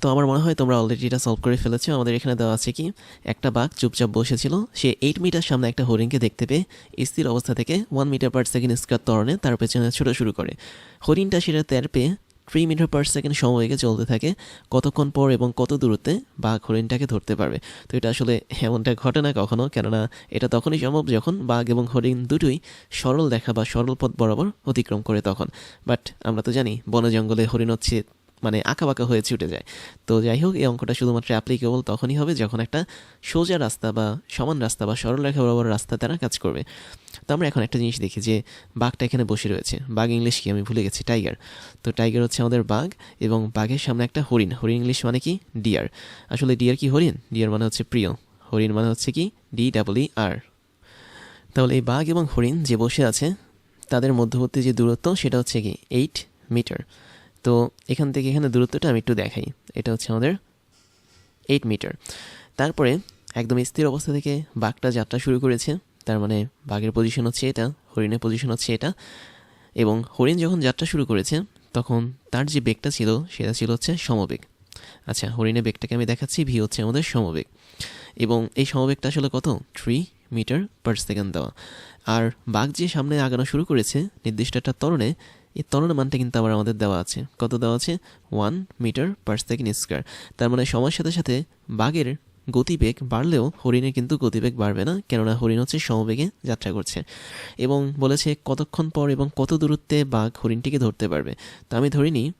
তো আমার মনে হয় তোমরা অলরেডি এটা সলভ করে ফেলেছো। আমাদের এখানে দেওয়া আছে কি, একটা বাঘ চুপচাপ বসেছিল, সে এইট মিটার সামনে একটা হরিণকে দেখতে পেয়ে স্থির অবস্থা থেকে one metre per second square ত্বরণে তার পেছনে ছোটো শুরু করে। হরিণটা সেটা তের পেয়ে থ্রি মিটার পার সেকেন্ড সময়কে চলতে থাকে, কতক্ষণ পর এবং কত দূরত্বে বাঘ হরিণটাকে ধরতে পারবে। তো এটা আসলে এমনটা ঘটে না কখনো, কেননা এটা তখনই সম্ভব যখন বাঘ এবং হরিণ দুটোই সরল দেখা বা সরল পথ বরাবর অতিক্রম করে তখন। বাট আমরা তো জানি বন জঙ্গলে হরিণ হচ্ছে মানে আঁকাবাঁকা হয়ে ছুটে যায়। তো যাই হোক এই অঙ্কটা শুধুমাত্র অ্যাপ্লিকেবল তখনই হবে যখন একটা সোজা রাস্তা বা সমান রাস্তা বা সরল রেখা বরাবর রাস্তা তারা কাজ করবে। তো আমরা এখন একটা জিনিস দেখি যে, বাঘটা এখানে বসে রয়েছে। বাঘ ইংলিশ কি? আমি ভুলে গেছি টাইগার তো টাইগার হচ্ছে আমাদের বাঘ এবং বাঘের সামনে একটা হরিণ। হরিণ ইংলিশ মানে কি? ডিয়ার আসলে ডিয়ার কি হরিণ? ডিয়ার মানে হচ্ছে প্রিয় হরিণ মানে হচ্ছে কি? ডি ডাবল আর তাহলে এই বাঘ এবং হরিণ যে বসে আছে, তাদের মধ্যবর্তী যে দূরত্ব, সেটা হচ্ছে কি? এইট মিটার তো এখান থেকে এখানে দূরত্বটা আমি একটু দেখাই। এটা হচ্ছে আমাদের এইট মিটার তারপরে একদম স্থির অবস্থা থেকে বাঘটা যাত্রা শুরু করেছে। তার মানে বাঘের পজিশন হচ্ছে এটা, হরিণের পজিশন হচ্ছে এটা। এবং হরিণ যখন যাত্রা শুরু করেছে, তখন তার যে বেগটা ছিল, সেটা ছিল হচ্ছে সমবেগ। আচ্ছা হরিণের বেগটাকে আমি দেখাচ্ছি, ভি হচ্ছে আমাদের সমবেগ। এবং এই সমবেগটা আসলে কত? থ্রি মিটার পার সেকেন্ড দেওয়া। আর বাঘ যে সামনে আগানো শুরু করেছে, নির্দিষ্ট একটা ত্বরণে এই ত্বরণের মানটা কিন্তু আবার আমাদের দেওয়া আছে। কত দেওয়া আছে? One metre per second square তার মানে সময়ের সাথে সাথে বাঘের গতিবেগ বাড়লেও হরিণের কিন্তু গতিবেগ বাড়বে না, কেননা হরিণ হচ্ছে সমবেগে যাত্রা করছে। এবং বলেছে কতক্ষণ পর এবং কত দূরত্বে বাঘ হরিণটিকে ধরতে পারবে। তো আমি ধরিনি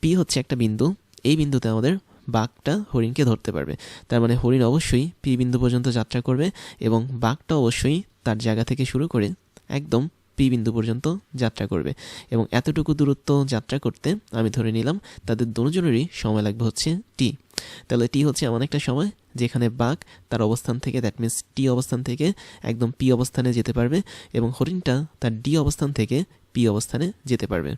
পি হচ্ছে একটা বিন্দু। এই বিন্দুতে আমাদের বাঘটা হরিণকে ধরতে পারবে। তার মানে হরিণ অবশ্যই পি বিন্দু পর্যন্ত যাত্রা করবে এবং বাঘটা অবশ্যই তার জায়গা থেকে শুরু করে একদম পি বিন্দু পর্যন্ত যাত্রা করবে। এবং এতটুকু দূরত্ব যাত্রা করতে আমি ধরে নিলাম তাদের দুজনেরই সময় লাগবে হচ্ছে টি তাহলে টি হচ্ছে এমন একটা সময় যেখানে বাঘ তার অবস্থান থেকে দ্যাট মিন্স টি অবস্থান থেকে একদম পি অবস্থানে যেতে পারবে এবং হরিণটা তার ডি অবস্থান থেকে পি অবস্থানে যেতে পারবে।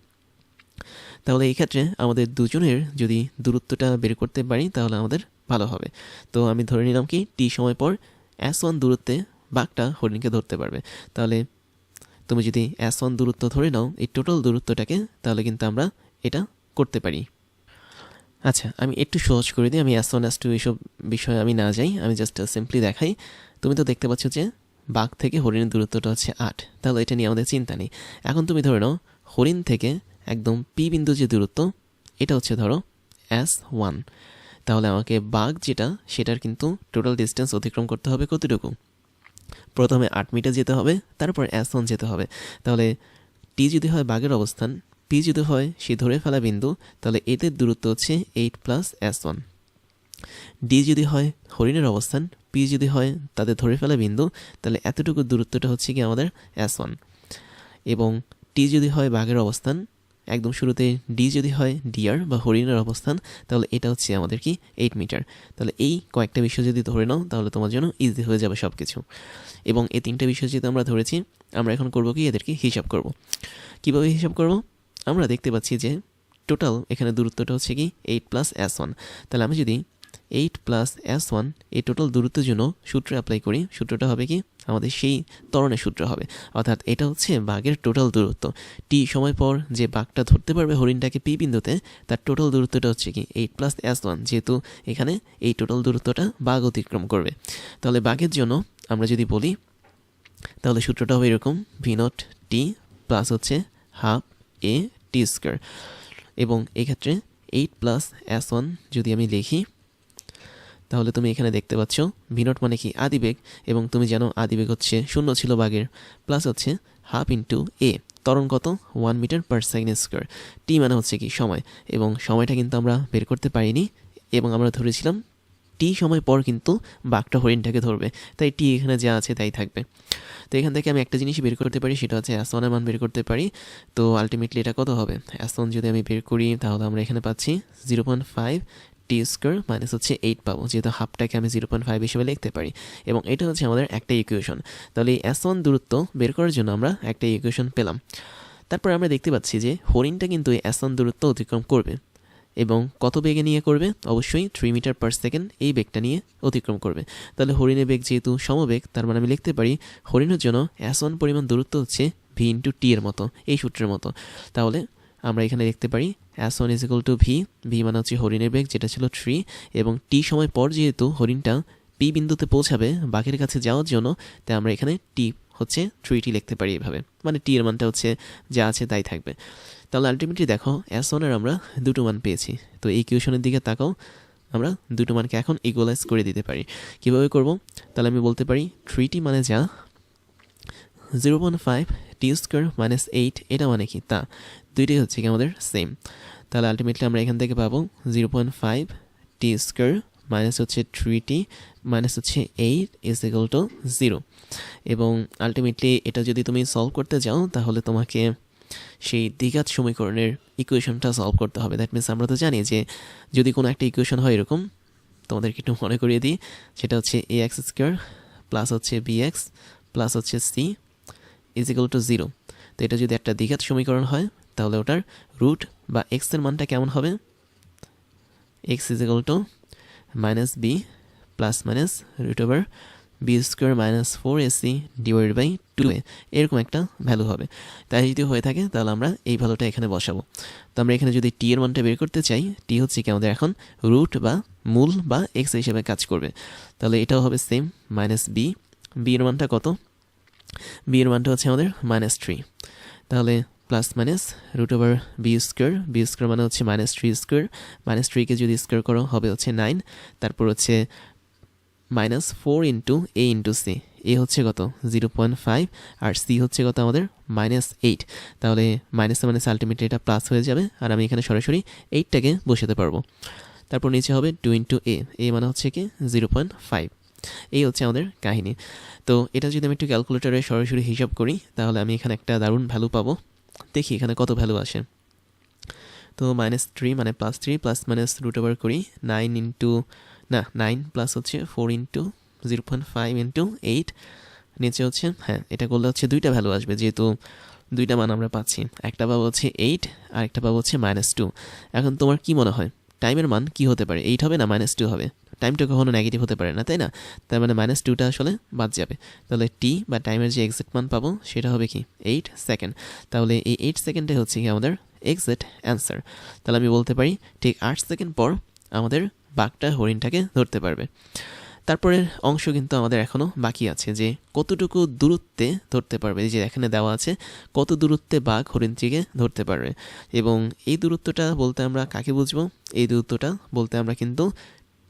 তাহলে এই ক্ষেত্রে আমাদের দুজনের যদি দূরত্বটা বের করতে পারি তাহলে আমাদের ভালো হবে। তো আমি ধরে নিলাম কি টি সময় পর অ্যাস ওয়ান দূরত্বে বাঘটা হরিণকে ধরতে পারবে। তাহলে তুমি যদি এস ওয়ান দূরত্ব ধরে নাও, এই টোটাল দূরত্বটাকে, তাহলে কিন্তু আমরা এটা করতে পারি। আচ্ছা আমি একটু সহজ করে দিই, আমি এস ওয়ান এস টু এইসব বিষয়ে আমি না যাই, আমি জাস্ট সিম্পলি দেখাই। তুমি তো দেখতে পাচ্ছ যে বাঘ থেকে হরিণের দূরত্বটা হচ্ছে আট, তাহলে এটা নিয়ে আমাদের চিন্তা নেই। এখন তুমি ধরে নাও, হরিণ থেকে একদম পি বিন্দু যে দূরত্ব, এটা হচ্ছে ধরো এস ওয়ান তাহলে আমাকে বাঘ যেটা, সেটার কিন্তু টোটাল ডিস্টেন্স অতিক্রম করতে হবে কতটুকু? প্রথমে আট মিটার যেতে হবে, তারপর ওয়ান যেতে হবে। তাহলে টি যদি হয় বাঘের অবস্থান পি যদি হয় সে ধরে ফেলা বিন্দু, তাহলে এদের দূরত্ব হচ্ছে এইট প্লাস ওয়ান ডি যদি হয় হরিণের অবস্থান পি যদি হয় তাদের ধরে ফেলা বিন্দু, তাহলে এতটুকু দূরত্বটা হচ্ছে কি আমাদের এস ওয়ান এবং টি যদি হয় বাঘের অবস্থান একদম শুরুতে ডি যদি হয় ডিয়ার বা হরিণের অবস্থান, তাহলে এটা হচ্ছে আমাদের কি এইট মিটার তাহলে এই কয়েকটা বিষয় যদি ধরে নাও, তাহলে তোমার জন্য ইজি হয়ে যাবে সব কিছু এবং এই তিনটা বিষয় যেহেতু আমরা ধরেছি, আমরা এখন করব কি এদেরকে হিসাব করব। কীভাবে হিসাব করব? আমরা দেখতে পাচ্ছি যে টোটাল এখানে দূরত্বটা হচ্ছে কি এইট প্লাস এস ওয়ান তাহলে আমি যদি এইট প্লাস এস ওয়ান এই টোটাল দূরত্বের জন্য সূত্র অ্যাপ্লাই করি। সূত্রটা হবে কি? আমাদের সেই তরণের সূত্র হবে। অর্থাৎ এটা হচ্ছে বাঘের টোটাল দূরত্ব। টি সময় পর যে বাঘটা ধরতে পারবে হরিণটাকে পি বিন্দুতে, তার টোটাল দূরত্বটা হচ্ছে কি? এইট প্লাস এস ওয়ান যেহেতু এখানে এই টোটাল দূরত্বটা বাঘ অতিক্রম করবে। তাহলে বাঘের জন্য আমরা যদি বলি, তাহলে সূত্রটা হবে এরকম ভি নট টি প্লাস হচ্ছে হাফ এ টি স্কোয়ার এবং এক্ষেত্রে এইট প্লাস এস ওয়ান যদি আমি লিখি তাহলে তুমি এখানে দেখতে পাচ্ছ ভিনট মানে কি আদিবেগ, এবং তুমি জানো আদিবেগ হচ্ছে শূন্য ছিল বাঘের প্লাস হচ্ছে হাফ ইন্টু এ তরণ কত? One metre per second square T মানে হচ্ছে কি সময়, এবং সময়টা কিন্তু আমরা বের করতে পারিনি, এবং আমরা ধরেছিলাম টি সময় পর কিন্তু বাঘটা হরিণটাকে ধরবে, তাই টি এখানে যা আছে তাই থাকবে। তো এখান থেকে আমি একটা জিনিসই বের করতে পারি, সেটা হচ্ছে অ্যাসনের মান বের করতে পারি, তো আলটিমেটলি এটা কত হবে? অ্যাসন যদি আমি বের করি, তাহলে আমরা এখানে পাচ্ছি zero point five T square minus হচ্ছে এইট পাবো, যেহেতু হাফটাকে আমি জিরো পয়েন্ট ফাইভ হিসেবে লিখতে পারি। এবং এটা হচ্ছে আমাদের একটা ইকুয়েশন তাহলে এই এস ওয়ান দূরত্ব বের করার জন্য আমরা একটা ইকুয়েশন পেলাম। তারপর আমরা দেখতে পাচ্ছি যে হরিণটা কিন্তু এই এস ওয়ান দূরত্ব অতিক্রম করবে এবং কত বেগে নিয়ে করবে? অবশ্যই থ্রি মিটার পার সেকেন্ড এই বেগটা নিয়ে অতিক্রম করবে। তাহলে হরিণের বেগ যেহেতু সমবেগ, তার মানে আমি লিখতে পারি হরিণের জন্য এস ওয়ান পরিমাণ দূরত্ব হচ্ছে ভি ইন্টু টি এর মতো, এই সূত্রের মতো। তাহলে আমরা এখানে দেখতে পারি S one is equal to V V মানে হচ্ছে হরিণের বেগ, যেটা ছিল থ্রি এবং টি সময় পর যেহেতু হরিণটা পি বিন্দুতে পৌঁছাবে বাঘের কাছে যাওয়ার জন্য, তাই আমরা এখানে টি হচ্ছে থ্রি টি লিখতে পারি এভাবে। মানে টি এর মানটা হচ্ছে যা আছে তাই থাকবে। তাহলে আলটিমেটলি দেখো অ্যাস ওয়ানের আমরা দুটো মান পেয়েছি। তো এই কিউশনের দিকে তাকাও, আমরা দুটো মানকে এখন ইকুয়ালাইজ করে দিতে পারি। কীভাবে করব? তাহলে আমি বলতে পারি থ্রি টি মানে যা? Zero point five T square minus eight এটা মানে কি? তা, দুইটাই হচ্ছে কি আমাদের সেম তাহলে আলটিমেটলি আমরা এখান থেকে পাবো zero point five T square minus হচ্ছে থ্রি টি মাইনাস হচ্ছে eight is equal to zero এবং আলটিমেটলি এটা যদি তুমি সলভ করতে যাও, তাহলে তোমাকে সেই দ্বিঘাত সমীকরণের ইকুয়েশনটা সলভ করতে হবে। দ্যাট মিনস আমরা তো জানি যে যদি কোনো একটা ইকুয়েশন হয় এরকম, তোমাদেরকে একটু মনে করিয়ে দিই, সেটা হচ্ছে এ এক্স স্কোয়ার প্লাস হচ্ছে বি এক্স প্লাস হচ্ছে C is equal to zero তো এটা যদি একটা দ্বিঘাত সমীকরণ হয়, তাহলে ওটার রুট বা এক্সের মানটা কেমন হবে? X is equal to minus B plus minus root over B square minus four AC divide by two A এরকম একটা ভ্যালু হবে। তাই যদি হয়ে থাকে, তাহলে আমরা এই ভ্যালুটা এখানে বসাবো। তো আমরা এখানে যদি টি এর মানটা বের করতে চাই টি হচ্ছে কি আমাদের এখন রুট বা মূল বা এক্স হিসেবে কাজ করবে। তাহলে এটাও হবে সেম মাইনাস বি বি এর মানটা কত? বি এর মানটা হচ্ছে আমাদের মাইনাস থ্রি তাহলে plus minus root over b square b square মানে হচ্ছে মাইনাস থ্রি স্কোয়ার মাইনাস থ্রিকে যদি স্কোয়ার করো, হবে হচ্ছে নাইন তারপর হচ্ছে minus four into A into C A হচ্ছে কত? জিরো পয়েন্ট ফাইভ আর সি হচ্ছে কত আমাদের? মাইনাস এইট তাহলে মাইনাস মাইনাস আলটিমেটলি এটা প্লাস হয়ে যাবে। আর আমি এখানে সরাসরি এইটটাকে বসাতে পারব। তারপর নিচে হবে টু ইন্টু এ এ মানে হচ্ছে কি? জিরো পয়েন্ট ফাইভ এই হচ্ছে আমাদের কাহিনী। তো এটা যদি আমি একটু ক্যালকুলেটারে সরাসরি হিসাব করি, তাহলে আমি এখানে একটা দারুণ ভ্যালু পাবো। দেখি এখানে কত ভ্যালু আসে। তো মাইনাস থ্রি মানে plus three plus minus root over করি নাইন ইন্টু না নাইন প্লাস হচ্ছে four into zero point five into eight নিচে হচ্ছে হ্যাঁ এটা করলে হচ্ছে দুইটা ভ্যালু আসবে, যেহেতু দুইটা মান আমরা পাচ্ছি। একটা পাবো হচ্ছে এইট আর একটা পাবো হচ্ছে মাইনাস টু এখন তোমার কি মনে হয়? টাইমের মান কি হতে পারে? এইট হবে না মাইনাস টু হবে? টাইমটা কখনো নেগেটিভ হতে পারে না, তাই না? তার মানে মাইনাস টুটা আসলে বাদ যাবে। তাহলে টি বা টাইমের যে এক্সাক্ট মান পাবো, সেটা হবে কি? এইট সেকেন্ড তাহলে এই এইট সেকেন্ডে হচ্ছে কি আমাদের এক্সাক্ট অ্যান্সার তাহলে আমি বলতে পারি, ঠিক আট সেকেন্ড পর আমাদের বাঘটা, হরিণটাকে ধরতে পারবে। তারপরের অংশ কিন্তু আমাদের এখনও বাকি আছে, যে কতটুকু দূরত্বে ধরতে পারবে। যে এখানে দেওয়া আছে, কত দূরত্বে বাঘ, হরিণটিকে ধরতে পারবে। এবং এই দূরত্বটা বলতে আমরা কাকে বুঝব? এই দূরত্বটা বলতে আমরা কিন্তু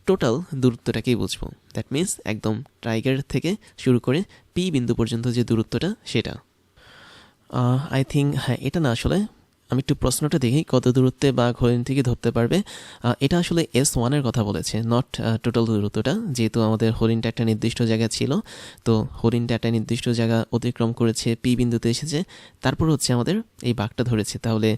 টোটাল দূরত্বটাকেই বুঝব। দ্যাট মিন্স একদম টাইগার থেকে শুরু করে পি বিন্দু পর্যন্ত যে দূরত্বটা, সেটা। আই থিঙ্ক হ্যাঁ এটা না আসলে আমি একটু প্রশ্নটা দেখি, কত দূরত্বে বা হরিণ থেকে ধরতে পারবে। এটা আসলে এস ওয়ানের কথা বলেছে নট টোটাল দূরত্বটা। যেহেতু আমাদের হরিণটা একটা নির্দিষ্ট জায়গা ছিল, তো হরিণটা একটা নির্দিষ্ট জায়গা অতিক্রম করেছে পি বিন্দুতে এসেছে। তারপর হচ্ছে আমাদের এই বাঘটা ধরেছে। তাহলে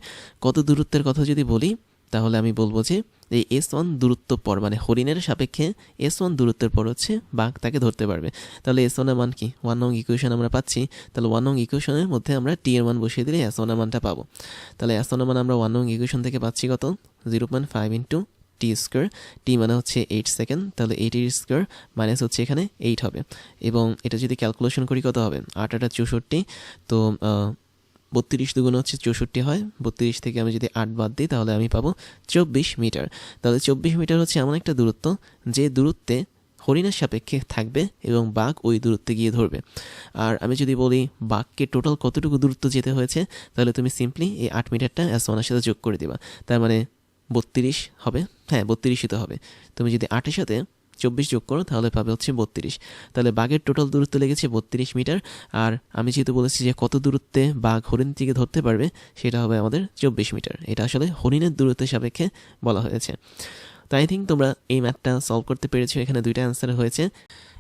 কত দূরত্বের কথা যদি বলি তাহলে আমি বলব যে এই এস ওয়ান দূরত্ব পর মানে হরিণের সাপেক্ষে এস ওয়ান দূরত্বের পর হচ্ছে বাঘ তাকে ধরতে পারবে। তাহলে এস ওয়ানের মান কি? ওয়ান নং ইকুয়েশন আমরা পাচ্ছি। তাহলে ওয়ান নং ইকুয়েশনের মধ্যে আমরা টি এর মান বসিয়ে দিলে এস ওয়ানের মানটা পাবো। তাহলে এস ওয়ানের মান আমরা ওয়ান নং ইকুয়েশন থেকে পাচ্ছি কত? Zero point five into T square. T মানে হচ্ছে এইট সেকেন্ড। তাহলে এইট এইট স্কোয়ার মাইনাস হচ্ছে এখানে এইট হবে। এবং এটা যদি ক্যালকুলেশন করি কত হবে? আট আটা চৌষট্টি। তো বত্রিশ দুগুণ হচ্ছে চৌষট্টি হয়। বত্রিশ থেকে আমি যদি আট বাদ দিই, তাহলে আমি পাবো চব্বিশ মিটার। তাহলে চব্বিশ মিটার হচ্ছে এমন একটা দূরত্ব যে দূরত্বে হরিণের সাপেক্ষে থাকবে এবং বাঘ ওই দূরত্বে গিয়ে ধরবে। আর আমি যদি বলি বাঘকে টোটাল কতটুকু দূরত্ব যেতে হয়েছে, তাহলে তুমি সিম্পলি এই আট মিটারটা ওয়ানের সাথে যোগ করে দিবা। তার মানে বত্রিশ হবে। হ্যাঁ বত্রিশই তো হবে। তুমি যদি আটের সাথে চব্বিশ যোগ করো, তাহলে পাবে হচ্ছে বত্রিশ। তাহলে বাঘের টোটাল দূরত্ব লেগেছে বত্রিশ মিটার। আর আমি যেহেতু বলেছি যে কত দূরত্বে বাঘ হরিণ থেকে ধরতে পারবে, সেটা হবে আমাদের চব্বিশ মিটার। এটা আসলে হরিণের দূরত্বের সাপেক্ষে বলা হয়েছে। তাই থিঙ্ক তোমরা এই ম্যাথটা সলভ করতে পেরেছ। এখানে দুইটা অ্যান্সার হয়েছে।